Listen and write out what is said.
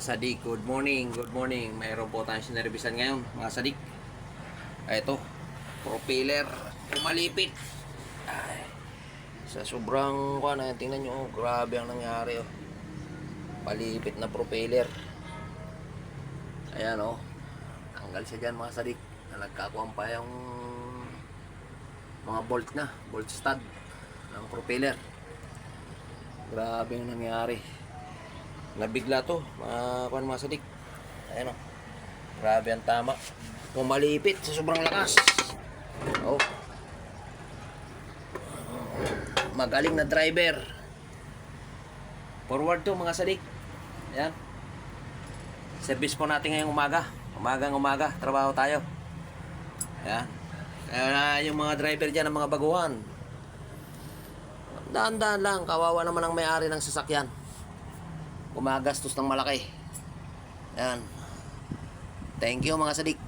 sadik, good morning, good morning. Mayroon po tayong sinervisan ngayon, mga sadik. Ito, propeller, umalipit. Ay, sa sobrang, kuha na, tingnan nyo, oh, grabe ang nangyari, oh. Palipit na propeller. Ayan, oh. Tanggal siya dyan, mga sadik. Na nagkakuhan pa yung mga bolt na, bolt stud ng propeller. Grabe ang nangyari. Nabigla to, kuan mga sadik. Ayan o. Grabe ang tama. Pumalipit sa sobrang lakas. Oh. Magaling na driver. Forward to mga sadik. Ayan. Service po natin ngayong umaga. Umagang umaga, trabaho tayo. Ayan. Kaya yung mga driver dyan ng mga baguhan. Daan-daan lang, kawawa naman ang may-ari ng sasakyan gumagastos ng malaki. Yan. Thank you mga sadik.